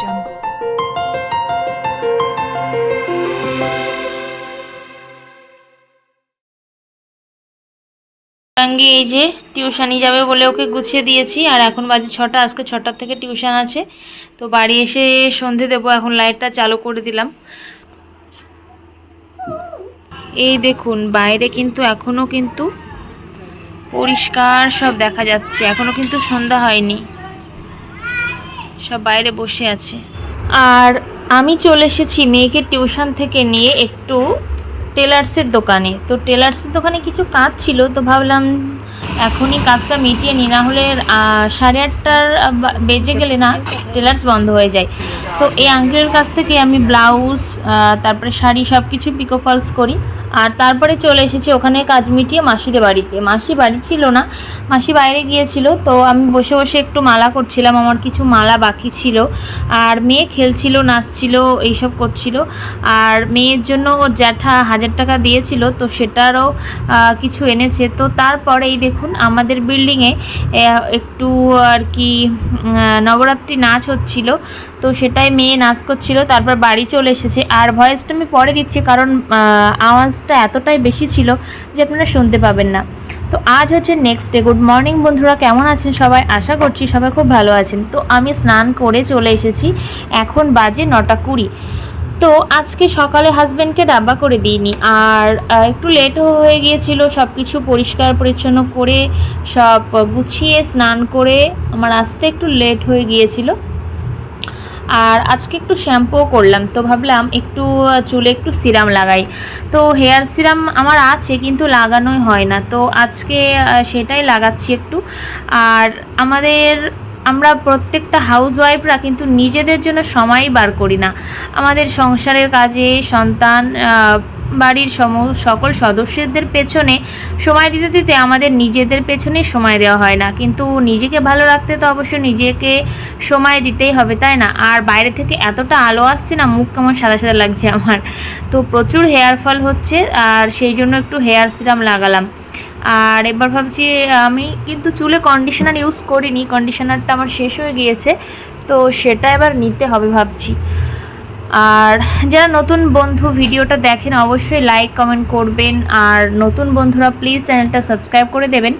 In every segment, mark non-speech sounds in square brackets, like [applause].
Jungle. টাঙ্গি এই যে টিউশনি যাবে বলে ওকে গুছিয়ে দিয়েছি, আর এখন বাজে ছটা, আজকে ছটার থেকে টিউশন আছে। তো বাড়ি এসে সন্ধে দেবো, এখন লাইটটা চালু করে দিলাম। এই দেখুন, বাইরে কিন্তু এখনও কিন্তু পরিষ্কার সব দেখা যাচ্ছে এখনও কিন্তু সন্ধ্যা হয়নি। সব বাইরে বসে আছে। আর আমি চলে এসেছি মেয়েকে টিউশন থেকে নিয়ে একটু টেলার্সের দোকানে। তো টেলার্সের দোকানে কিছু কাজ ছিল, তো ভাবলাম এখনই কাজটা মিটিয়ে নি, না হলে সাড়ে আটটার বেজে গেলে না টেলার্স বন্ধ হয়ে যায়। তো এই আঙ্কেলের কাছ থেকে আমি ব্লাউজ তারপরে শাড়ি সব কিছু পিকো ফলস করি। আর তারপরে চলে এসেছি ওখানে কাজ মিটিয়ে মাসিদের বাড়িতে। মাসি বাড়ি ছিল না মাসি বাইরে গিয়েছিল তো আমি বসে বসে একটু মালা করছিলাম আমার কিছু মালা বাকি ছিল। আর মেয়ে খেলছিল নাচছিল এইসব করছিল। আর মেয়ের জন্য ওর জ্যাঠা হাজার টাকা দিয়েছিল তো সেটারও কিছু এনেছে। তো তারপরেই দেখুন আমাদের বিল্ডিংয়ে একটু আর কি নবরাত্রি নাচ হচ্ছিল। তো সেটাই মেয়ে নাচ করছিল তারপর বাড়ি চলে এসেছে। আর ভয়েসটা আমি পরে দিচ্ছি কারণ আহ, আওয়াজটা এতটাই বেশি ছিল যে আপনারা শুনতে পাবেন না। তো আজ হচ্ছে নেক্সট ডে গুড মর্নিং বন্ধুরা, কেমন আছেন সবাই? আশা করছি সবাই খুব ভালো আছেন। তো আমি স্নান করে চলে এসেছি এখন বাজে নটা কুড়ি। তো আজকে সকালে হাজব্যান্ডকে ডাব্বা করে দিইনি। আর একটু লেটও হয়ে গিয়েছিল সব কিছু পরিষ্কার পরিচ্ছন্ন করে, সব গুছিয়ে, স্নান করে, আমার আসতে একটু লেট হয়ে গিয়েছিল। আর আজকে একটু শ্যাম্পুও করলাম, তো ভাবলাম একটু চুলে একটু সিরাম লাগাই। তো হেয়ার সিরাম আমার আছে, কিন্তু লাগানোই হয় না। তো আজকে সেটাই লাগাচ্ছি একটু। আর আমাদের, আমরা প্রত্যেকটা হাউসওয়াইফরা কিন্তু নিজেদের জন্য সময় বার করি না। আমাদের সংসারের কাজে, সন্তান বাড়ির সম, সকল সদস্যদের পেছনে সময় দিতে দিতে আমাদের নিজেদের পেছনে সময় দেওয়া হয় না। কিন্তু নিজেকে ভালো রাখতে তো অবশ্যই নিজেকে সময় দিতেই হবে, তাই না? আর বাইরে থেকে এতটা আলো আসছে না, মুখ কেমন সাদা সাদা লাগছে আমার। তো প্রচুর হেয়ার ফল হচ্ছে, আর সেই জন্য একটু হেয়ার সিরাম লাগালাম। আর এবার ভাবছি, আমি কিন্তু চুলে কন্ডিশনার ইউজ করিনি কন্ডিশনারটা আমার শেষ হয়ে গিয়েছে, তো সেটা এবার নিতে হবে ভাবছি। আর যারা নতুন বন্ধু ভিডিওটা দেখেন, অবশ্যই লাইক কমেন্ট করবেন। আর নতুন বন্ধুরা প্লিজ চ্যানেলটা সাবস্ক্রাইব করে দেবেন।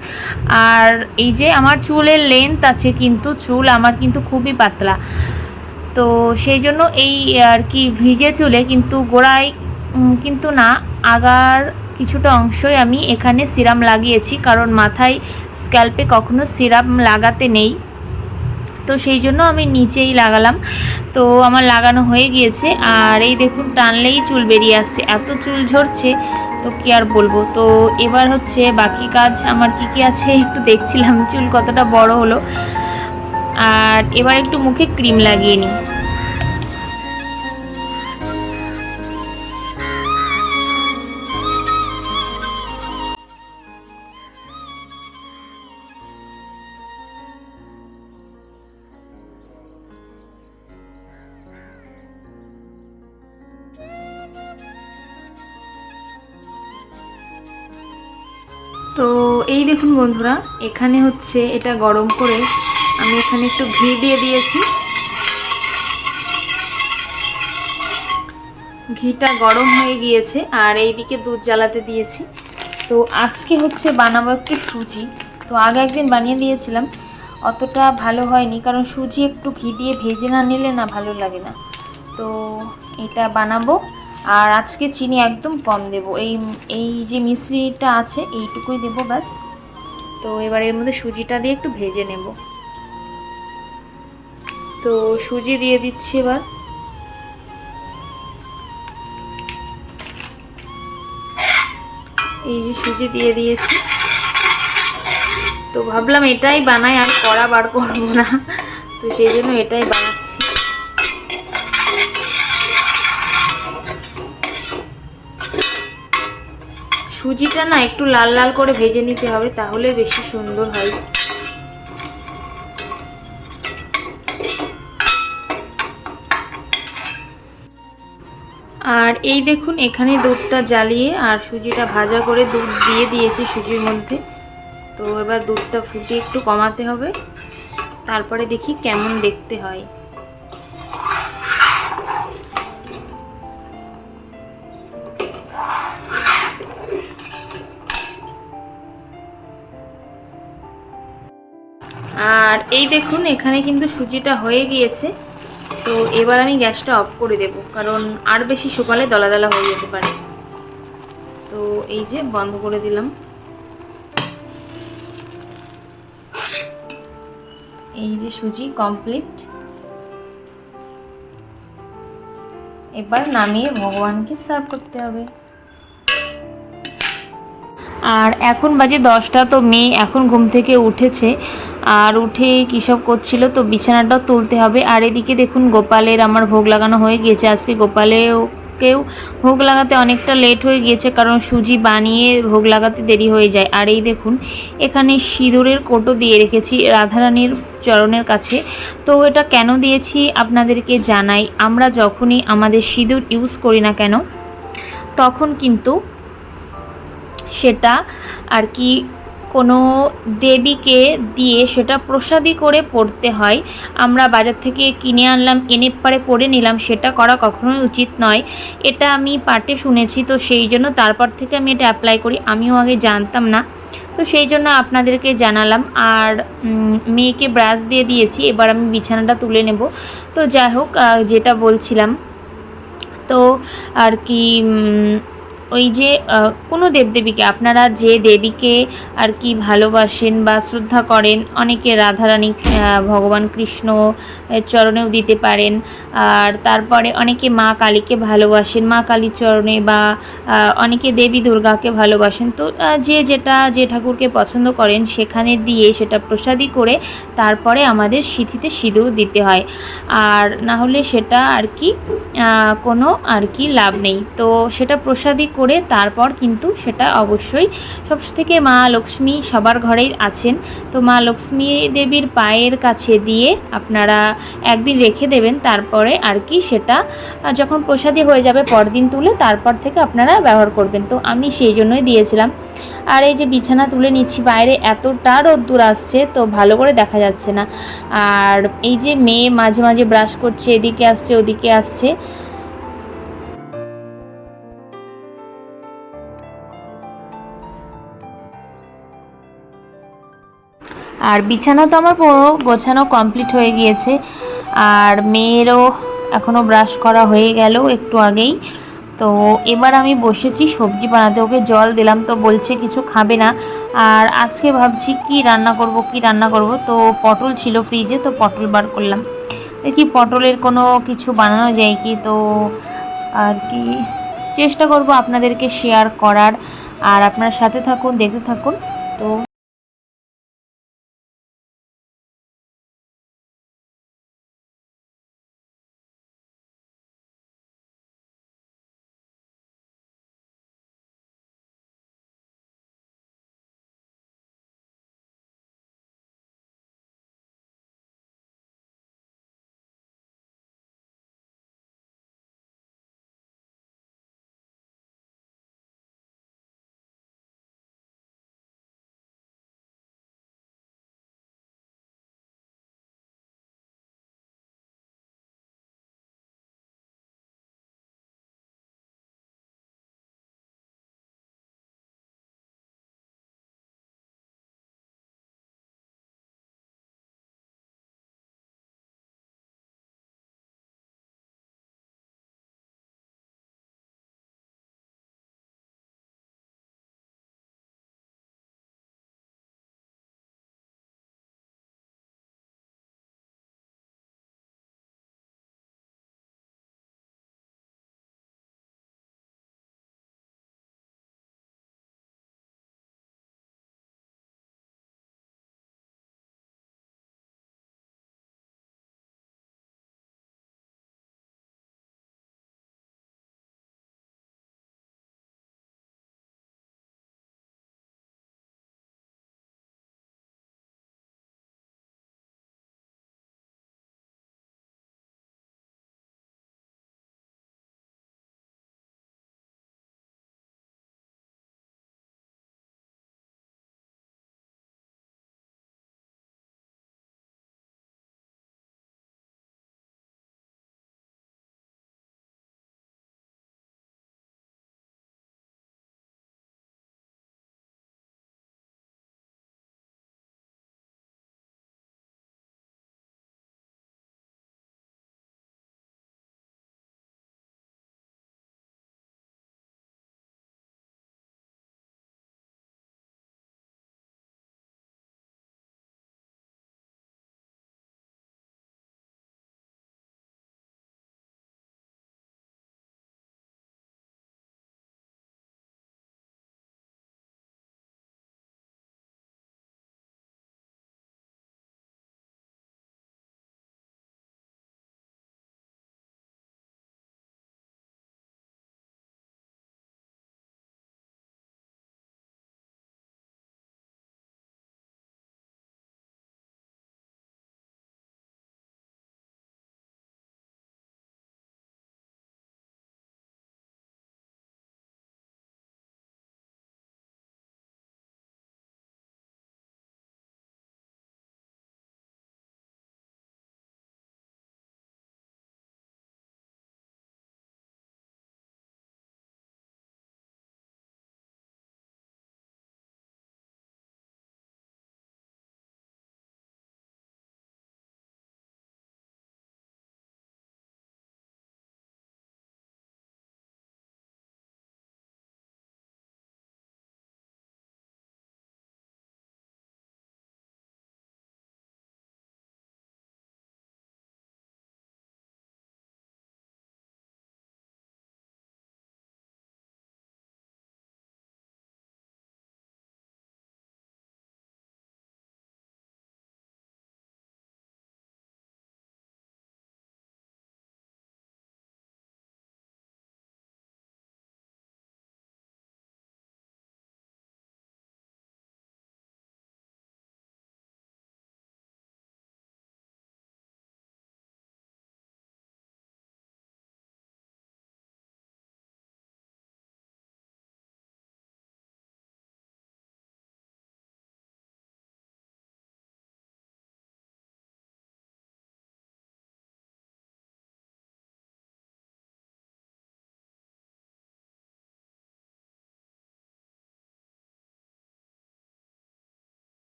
আর এই যে আমার চুলের লেন্থ আছে কিন্তু, চুল আমার কিন্তু খুবই পাতলা। তো সেই জন্য এই আর কি ভিজে চুলে কিন্তু গোড়ায় কিন্তু না, আগার কিছুটা অংশই আমি এখানে সিরাম লাগিয়েছি। কারণ মাথায় স্ক্যাল্পে কখনো সিরাম লাগাতে নেই। তো সেই জন্য আমি নিচেই লাগালাম। তো আমার লাগানো হয়ে গিয়েছে। আর এই দেখুন, টানলেই চুল বেরিয়ে আসছে। এত চুল ঝরছে, তো কী আর বলব? তো এবার হচ্ছে বাকি কাজ আমার কি কি আছে [laughs] একটু দেখছিলাম। চুল কতটা বড় হলো। আর এবার একটু মুখে ক্রিম লাগিয়ে নিই। তো এই দেখুন বন্ধুরা, এখানে হচ্ছে এটা গরম করে আমি এখানে একটু ঘি দিয়ে দিয়েছি। ঘিটা গরম হয়ে গিয়েছে আর এইদিকে দুধ জ্বালাতে দিয়েছি। তো আজকে হচ্ছে বানাবো একটু সুজি। তো আগে একদিন বানিয়ে দিয়েছিলাম, অতটা ভালো হয়নি কারণ সুজি একটু ঘি দিয়ে ভেজে না নিলে না ভালো লাগে না। তো এটা বানাবো। আর আজকে চিনি একদম কম দেব। এই এই যে মিশ্রিটা আছে, এইটুকুই দেবো ব্যাস। তো এবার এর মধ্যে সুজিটা দিয়ে একটু ভেজে নেব। তো সুজি দিয়ে দিচ্ছি এবার। এই যে সুজি দিয়ে দিয়েছি। তো ভাবলাম এটাই বানাই, আর কড়া বার করব না। তো সেই জন্য এটাই বানাচ্ছি। সুজিটা না একটু লাল লাল করে ভেজে নিতে হবে, তাহলে বেশি সুন্দর হয়। আর এই দেখুন, এখানে দুধটা জ্বালিয়ে আর সুজিটা ভাজা করে দুধ দিয়ে দিয়েছি সুজির মধ্যে। তো এবার দুধটা ফুটিয়ে একটু কমাতে হবে। তারপরে দেখি কেমন দেখতে হয়। এই দেখুন, এখানে কিন্তু সুজিটা হয়ে গিয়েছে। তো এবার আমি গ্যাসটা অফ করে দেব, কারণ আর বেশি সকালে দলা দলা হয়ে যেতে পারে। তো এই যে বন্ধ করে দিলাম। এই যে সুজি কমপ্লিট এবার নামিয়ে ভগবানকে সার্ভ করতে হবে। আর এখন বাজে দশটা, তো মেয়ে এখন ঘুম থেকে উঠেছে। আর উঠে কী সব করছিল তো বিছানাটাও তুলতে হবে। আর এদিকে দেখুন গোপালের আমার ভোগ লাগানো হয়ে গিয়েছে। আজকে গোপালেও কেউ ভোগ লাগাতে অনেকটা লেট হয়ে গিয়েছে কারণ সুজি বানিয়ে ভোগ লাগাতে দেরি হয়ে যায়। আর এই দেখুন, এখানে সিঁদুরের কোটো দিয়ে রেখেছি রাধারানীর চরণের কাছে। তো এটা কেন দিয়েছি আপনাদেরকে জানাই। আমরা যখনই আমাদের সিঁদুর ইউজ করি না কেন, তখন কিন্তু সেটা আর কি কোনো দেবীকে দিয়ে সেটা প্রসাদী করে পড়তে হয়। আমরা বাজার থেকে কিনে আনলাম, এনে পারে পড়ে নিলাম, সেটা করা কখনোই উচিত নয়। এটা আমি পাটে শুনেছি, তো সেই জন্য তারপর থেকে আমি এটা অ্যাপ্লাই করি। আমিও আগে জানতাম না। তো সেই জন্য আপনাদেরকে জানালাম। আর মেয়েকে ব্রাশ দিয়ে দিয়েছি, এবার আমি বিছানাটা তুলে নেব। তো যাই হোক যেটা বলছিলাম। তো আর কি ওই যে কোনো দেবদেবীকে, আপনারা যে দেবীকে আর কি ভালোবাসেন বা শ্রদ্ধা করেন, অনেকে রাধারানী ভগবান কৃষ্ণ চরণেও দিতে পারেন। আর তারপরে অনেকে মা কালীকে ভালোবাসেন, মা কালীর চরণে বা অনেকে দেবী দুর্গাকে ভালোবাসেন। তো যে যেটা, যে ঠাকুরকে পছন্দ করেন, সেখানে দিয়ে সেটা প্রসাদী করে তারপরে আমাদের সিথিতে সিঁদুর দিতে হয়। আর না হলে সেটা আর কি কোনো আর কি লাভ নেই। তো সেটা প্রসাদী করে তারপর কিন্তু সেটা অবশ্যই সব থেকে মা লক্ষ্মী সবার ঘরেই আছেন। তো মা লক্ষ্মী দেবীর পায়ের কাছে দিয়ে আপনারা একদিন রেখে দেবেন, তারপরে আর কি সেটা যখন প্রসাদী হয়ে যাবে পরদিন তুলে তারপর থেকে আপনারা ব্যবহার করবেন। তো আমি সেই জন্যই দিয়েছিলাম। আর এই যে বিছানা তুলে নিচ্ছি, বাইরে এতটা রোদ্দুর আসছে, তো ভালো করে দেখা যাচ্ছে না। আর এই যে মেয়ে মাঝে মাঝে ব্রাশ করছে, এদিকে আসছে, ওদিকে আসছে আর বিছানা তো আমার পুরো গোছানো কমপ্লিট হয়ে গিয়েছে। আর মেয়েরও এখনও ব্রাশ করা হয়ে গেল একটু আগেই। তো এবার আমি বসেছি সবজি বানাতে, ওকে জল দিলাম, তো বলছে কিছু খাবে না। আর আজকে ভাবছি কি রান্না করব, কি রান্না করব? তো পটল ছিল ফ্রিজে তো পটল বার করলাম। দেখি পটলের কোনো কিছু বানানো যায় কি? তো আর কি, চেষ্টা করব আপনাদেরকে শেয়ার করার। আর আপনার সাথে থাকুন, দেখতে থাকুন। তো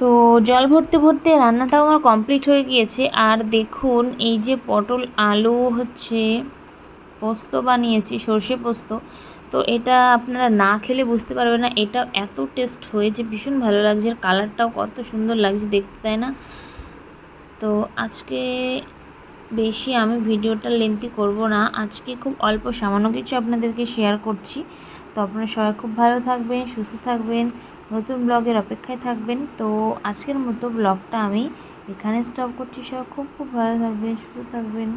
তো জল ভরতে ভরতে রান্নাটাও আমার কমপ্লিট হয়ে গিয়েছে। আর দেখুন, এই যে পটল আলু হচ্ছে পোস্ত বানিয়েছি, সর্ষে পোস্ত। তো এটা আপনারা না খেলে বুঝতে পারবেন না এটা এত টেস্ট হয়েছে ভীষণ ভালো লাগছে, আর কালারটাও কত সুন্দর লাগছে দেখতে, তাই না? তো আজকে বেশি আমি ভিডিওটা লেন্থি করব না, আজকে খুব অল্প সামান্য কিছু আপনাদেরকে শেয়ার করছি। তো আপনারা সবাই খুব ভালো থাকবেন, সুস্থ থাকবেন। নতুন ব্লগের অপেক্ষায় থাকবেন। তো আজকের মতো ব্লগটা আমি এখানে স্টপ করছি। সব খুব খুব ভালো থাকবেন, সুস্থ থাকবেন।